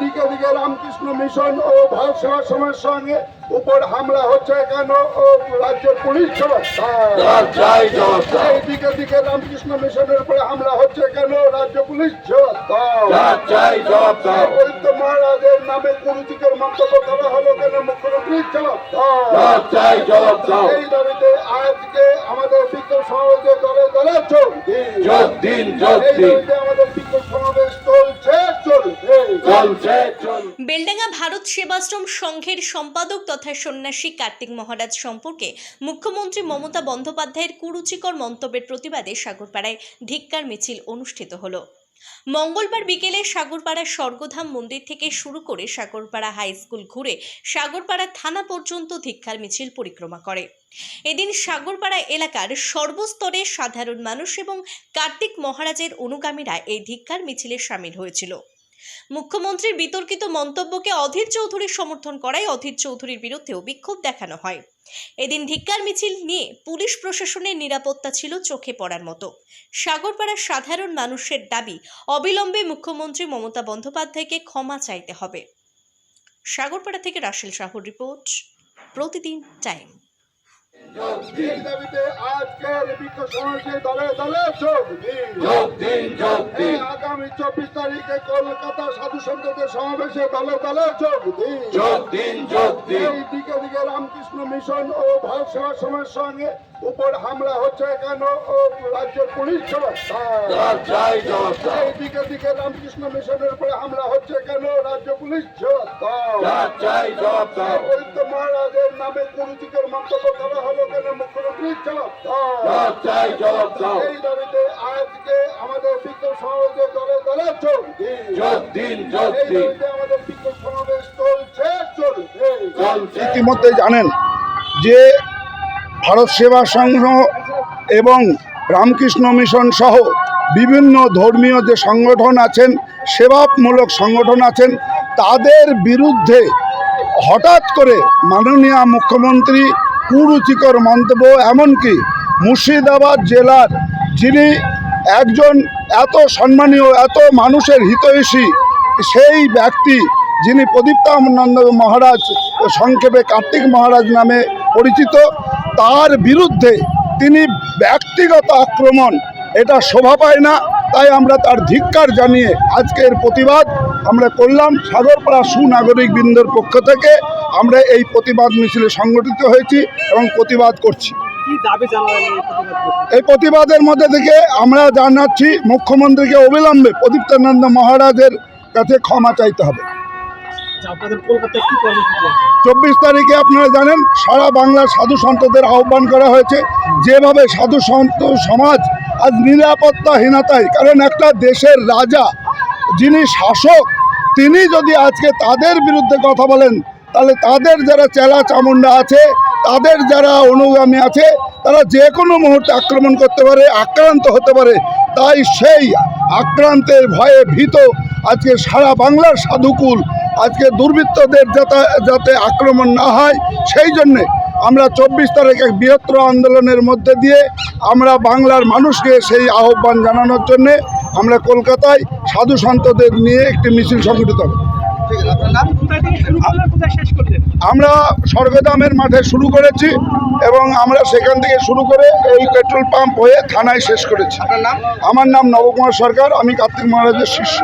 দিকে দিকে রামকৃষ্ণ মিশন ও ভারত সেবা সমাজের সঙ্গে উপর হামলা হচ্ছে কেন? ও রাজ্যের পুলিশ সংস্থা জবাব চাই জবাব চাই। এই দিকে দিকে রামকৃষ্ণ মিশনের উপরে হামলা হচ্ছে কেন? রাজ্য পুলিশ মহারাজের নামে কুরুচিকর মন্তব্য করা হলো কেন? মুখ্যমন্ত্রী এই দাবিতে আজকে আমাদের বিক্ষোভ সমাবেশে দলে দলে যোগ দিন। যোগ দিন বেলডাঙ্গা ভারত সেবাশ্রম সংঘের সম্পাদক তথা সন্ন্যাসী কার্তিক মহারাজ সম্পর্কে মুখ্যমন্ত্রী মমতা বন্দ্যোপাধ্যায়ের কুরুচিকর মন্তব্যের প্রতিবাদে সাগরপাড়ায় ধিক্কার মিছিল অনুষ্ঠিত হলো। মঙ্গলবার বিকেলে সাগরপাড়া স্বর্গধাম মন্দির থেকে শুরু করে সাগরপাড়া হাই স্কুল ঘুরে সাগরপাড়া থানা পর্যন্ত ধিক্কার মিছিল পরিক্রমা করে। এদিন সাগরপাড়া এলাকার সর্বস্তরের সাধারণ মানুষ এবং কার্তিক মহারাজের অনুগামীরা এই ধিক্কার মিছিলে সামিল হয়েছিল। মুখ্যমন্ত্রীর বিতর্কিত মন্তব্যকে অধীর চৌধুরীর সমর্থন করায় অধীর চৌধুরীর বিরুদ্ধেও বিক্ষোভ দেখানো হয়। এদিন ধিক্কার মিছিল নিয়ে পুলিশ প্রশাসনের নিরাপত্তা ছিল চোখে পড়ার মতো। সাগরপাড়ার সাধারণ মানুষের দাবি, অবিলম্বে মুখ্যমন্ত্রী মমতা বন্দ্যোপাধ্যায়কে ক্ষমা চাইতে হবে। সাগরপাড়া থেকে রাসেল শাহুর রিপোর্ট, প্রতিদিন টাইম। এই দাবিতে আজকের বিক্ষোভ সমাবেশে দলে দলে যোগ দিন। যোগ দিন যোগ এই আগামী চব্বিশ তারিখে কলকাতা সাধু সন্তদের সমাবেশে দলে দলে যোগ দিন। যোগ দিন যোগ দিন। এই দিকে দিকে রামকৃষ্ণ মিশন ও ভারত সেবা সমাজের সঙ্গে উপর হামলা হচ্ছে কেন? ও রাজ্যের পুলিশ দাও এই দিকে দিকে রামকৃষ্ণ মিশনের উপরে হামলা হচ্ছে কেন? রাজ্য পুলিশ জবাব চাই জবাব দাও মহারাজের নামে কুরুচিকর মন্তব্য করা হলো কেন? মুখ্যমন্ত্রী জবাব চাই জবাব দাও এই দাবিতে আজকে আমাদের বিক্ষোভ সমাবেশে দলে দলে যোগ দিন। যোগ দিন আমাদের বিক্ষোভ সমাবেশ চলছে চলছে। ইতিমধ্যে জানেন যে ভারত সেবা সংঘ এবং রামকৃষ্ণ মিশন সহ বিভিন্ন ধর্মীয় যে সংগঠন আছেন সেবামূলক সংগঠন আছেন তাদের বিরুদ্ধে হঠাৎ করে মাননীয় মুখ্যমন্ত্রী কুরুচিকর মন্তব্য, এমনকি মুর্শিদাবাদ জেলার যিনি একজন এত সম্মানীয়, এত মানুষের হিতৈষী, সেই ব্যক্তি যিনি প্রদীপ্তানন্দ মহারাজ সংক্ষেপে কার্তিক মহারাজ নামে পরিচিত, তার বিরুদ্ধে তিনি ব্যক্তিগত আক্রমণ, এটা শোভা পায় না। তাই আমরা তার ধিক্কার জানিয়ে আজকের প্রতিবাদ আমরা করলাম। সাগরপাড়া সুনাগরিক বৃন্দের পক্ষ থেকে আমরা এই প্রতিবাদ মিছিলে সংগঠিত হয়েছি এবং প্রতিবাদ করছি। এই প্রতিবাদের মধ্যে থেকে আমরা জানাচ্ছি মুখ্যমন্ত্রীকে অবিলম্বে প্রদীপ্তানন্দ মহারাজের কাছে ক্ষমা চাইতে হবে। আচ্ছা, চব্বিশ তারিখে আপনারা জানেন সারা বাংলার সাধু সন্তদের আহ্বান করা হয়েছে। যেভাবে সাধু সন্ত সমাজ আজ নিরাপত্তাহীনতায় কারণ একটা দেশের রাজা যিনি শাসক তিনি যদি আজকে তাদের বিরুদ্ধে কথা বলেন, তাহলে তাদের যারা চেলা চামুন্ডা আছে, তাদের যারা অনুগামী আছে, তারা যে কোনো মুহূর্তে আক্রমণ করতে পারে, আক্রান্ত হতে পারে। তাই সেই আক্রান্তের ভয়ে ভীত আজকে সারা বাংলার সাধুকুল, আজকে দুর্বৃত্তদের যাতে যাতে আক্রমণ না হয়, সেই জন্যে আমরা চব্বিশ তারিখ এক বৃহত্তর আন্দোলনের মধ্যে দিয়ে আমরা বাংলার মানুষকে সেই আহ্বান জানানোর জন্যে আমরা কলকাতায় সাধু সন্তদের নিয়ে একটি মিছিল সংগঠিত আমরা স্বর্গদামের মাঠে শুরু করেছি এবং আমরা সেখান থেকে শুরু করে এই পেট্রোল পাম্প হয়ে থানায় শেষ করেছি। আমার নাম নবকুমার সরকার আমি কার্তিক মহারাজের শিষ্য।